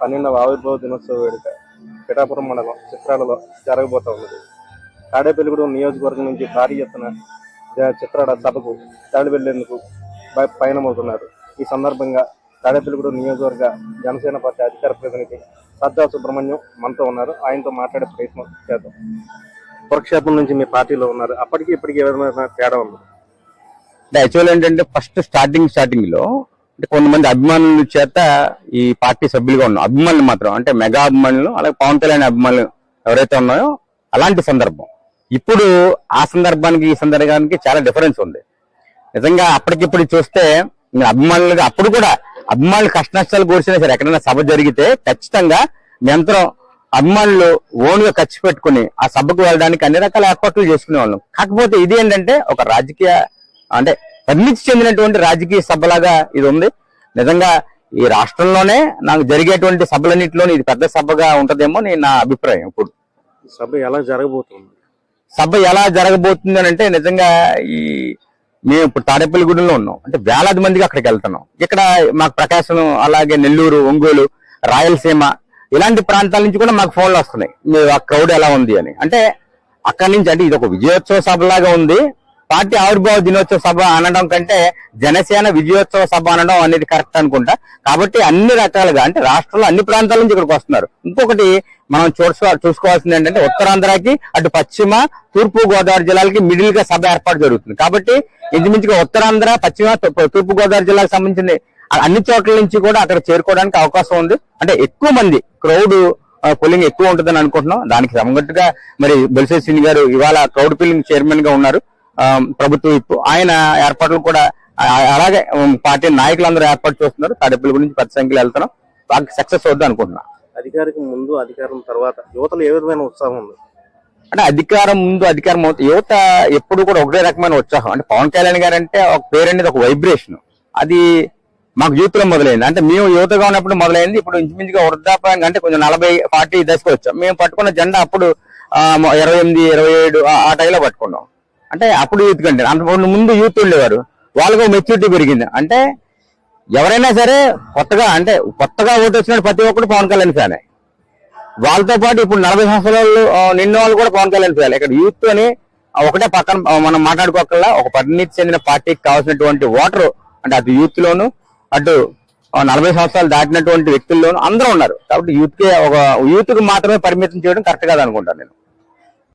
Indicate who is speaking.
Speaker 1: పన్నెండవ ఆవిర్భావ దినోత్సవ వేడుక పిఠాపురం మండలం చిత్రాలలో జరగబోతా ఉన్నది. తాడేపల్లిగూడెం నియోజకవర్గం నుంచి భారీ ఎత్తున చిత్రాడ చిత్రాల సభకు తరలి వెళ్ళేందుకు పయనమవుతున్నారు. ఈ సందర్భంగా తాడేపల్లిగూడెం నియోజకవర్గ జనసేన పార్టీ అధికార ప్రతినిధి సజ్జా సుబ్రహ్మణ్యం మనతో ఉన్నారు. ఆయనతో మాట్లాడే ప్రయత్నం చేద్దాం. కురుక్షేత్రం నుంచి మీ పార్టీలో ఉన్నారు. అప్పటికి ఇప్పటికి ఏమైనా తేడా ఉంది?
Speaker 2: యాక్చువల్ ఏంటంటే ఫస్ట్ స్టార్టింగ్ స్టార్టింగ్లో అంటే కొంతమంది అభిమానుల చేత ఈ పార్టీ సభ్యులుగా ఉన్నాం అభిమానులు మాత్రం అంటే మెగా అభిమానులు అలాగే పవన్ కళ్యాణ్ అభిమానులు ఎవరైతే ఉన్నాయో అలాంటి సందర్భం. ఇప్పుడు ఆ సందర్భానికి ఈ సందర్భానికి చాలా డిఫరెన్స్ ఉంది. నిజంగా అప్పటికిప్పుడు చూస్తే అభిమానులుగా అప్పుడు కూడా అభిమానులు కష్ట నష్టాలు కూర్చున్నా సరే ఎక్కడైనా సభ జరిగితే ఖచ్చితంగా నిరంతరం అభిమానులు ఓన్గా ఖర్చు పెట్టుకుని ఆ సభకు వెళ్ళడానికి అన్ని రకాల ఏర్పాట్లు చేసుకునే వాళ్ళం కాకపోతే ఇది ఏంటంటే ఒక రాజకీయ అంటే పరిణితి చెందినటువంటి రాజకీయ సభలాగా ఇది ఉంది. నిజంగా ఈ రాష్ట్రంలోనే నాకు జరిగేటువంటి సభలన్నింటిలోనే ఇది పెద్ద సభగా ఉంటదేమో నేను నా అభిప్రాయం ఇప్పుడు.
Speaker 1: సభ ఎలా జరగబోతుంది?
Speaker 2: సభ ఎలా జరగబోతుంది అని అంటే నిజంగా ఈ మేము ఇప్పుడు తాడేపల్లిగూడెంలో ఉన్నాం. అంటే వేలాది మందికి అక్కడికి వెళ్తున్నాం. ఇక్కడ మాకు ప్రకాశం అలాగే నెల్లూరు ఒంగోలు రాయలసీమ ఇలాంటి ప్రాంతాల నుంచి కూడా మాకు ఫోన్లు వస్తున్నాయి. మీరు ఆ క్రౌడ్ ఎలా ఉంది అని. అంటే అక్కడి నుంచి అంటే ఇది ఒక విజయోత్సవ సభలాగా ఉంది. పార్టీ ఆవిర్భావ దినోత్సవ సభ అనడం కంటే జనసేన విజయోత్సవ సభ అనడం అనేది కరెక్ట్ అనుకుంటా. కాబట్టి అన్ని రకాలుగా అంటే రాష్ట్రంలో అన్ని ప్రాంతాల నుంచి ఇక్కడికి వస్తున్నారు. ఇంకొకటి మనం చూసుకో చూసుకోవాల్సింది ఏంటంటే ఉత్తరాంధ్రకి అటు పశ్చిమ తూర్పు గోదావరి జిల్లాలకి మిడిల్గా సభ ఏర్పాటు జరుగుతుంది. కాబట్టి ఇంచుమించుగా ఉత్తరాంధ్ర పశ్చిమ తూర్పు గోదావరి జిల్లాకు సంబంధించిన అన్ని చోట్ల నుంచి కూడా అక్కడ చేరుకోవడానికి అవకాశం ఉంది. అంటే ఎక్కువ మంది క్రౌడ్ పుల్లింగ్ ఎక్కువ ఉంటుందని అనుకుంటున్నాం. దానికి తగ్గట్టుగా మరి బొలిసే సింగ్ గారు ఇవాళ క్రౌడ్ పుల్లింగ్ చైర్మన్గా ఉన్నారు. ప్రభుత్వ ఆయన ఏర్పాట్లు కూడా అలాగే పార్టీ నాయకులందరూ ఏర్పాటు చేస్తున్నారు. తాడేపల్లి గురించి పెద్ద సంఖ్యలో వెళ్తున్నాం. బాగా సక్సెస్ అవుద్ది అనుకుంటున్నాం.
Speaker 1: అధికారికి ముందు అధికారం తర్వాత యువతలో ఏ విధమైన ఉత్సాహం ఉంది?
Speaker 2: అంటే అధికారం ముందు అధికారం అవుతుంది యువత ఎప్పుడు కూడా ఒకటే రకమైన ఉత్సాహం. అంటే పవన్ కళ్యాణ్ గారు అంటే ఒక పేరు అనేది ఒక వైబ్రేషన్. అది మాకు యూత్లో మొదలైంది. అంటే మేము యువతగా ఉన్నప్పుడు మొదలైంది. ఇప్పుడు ఇంచుమించుగా వృద్ధాప్యంగా అంటే కొంచెం నలభై ఫార్టీ దశకు వచ్చాం. మేము పట్టుకున్న జెండా అప్పుడు ఇరవై ఎనిమిది ఇరవై ఏడు ఆ టైంలో పట్టుకున్నాం. అంటే అప్పుడు యూత్ కంటే అంతకుముందు ముందు యూత్ ఉండేవారు. వాళ్ళకు మెచ్యూరిటీ పెరిగింది. అంటే ఎవరైనా సరే కొత్తగా అంటే కొత్తగా ఓటు వచ్చిన ప్రతి ఒక్కరు పవన్ కళ్యాణ్ ఫ్యానే. వాళ్ళతో పాటు ఇప్పుడు నలభై సంవత్సరాలు నిన్న వాళ్ళు కూడా పవన్ కళ్యాణ్ చేయాలి ఇక్కడ యూత్ అని ఒకటే పక్కన మనం మాట్లాడుకోకల్లా ఒక పరిణితి చెందిన పార్టీకి కావాల్సినటువంటి ఓటరు అంటే అటు యూత్ లోను అటు నలభై సంవత్సరాలు దాటినటువంటి వ్యక్తుల్లోనూ అందరూ ఉన్నారు. కాబట్టి యూత్కి ఒక యూత్కి మాత్రమే పరిమితం చేయడం కరెక్ట్ కాదనుకుంటాను నేను.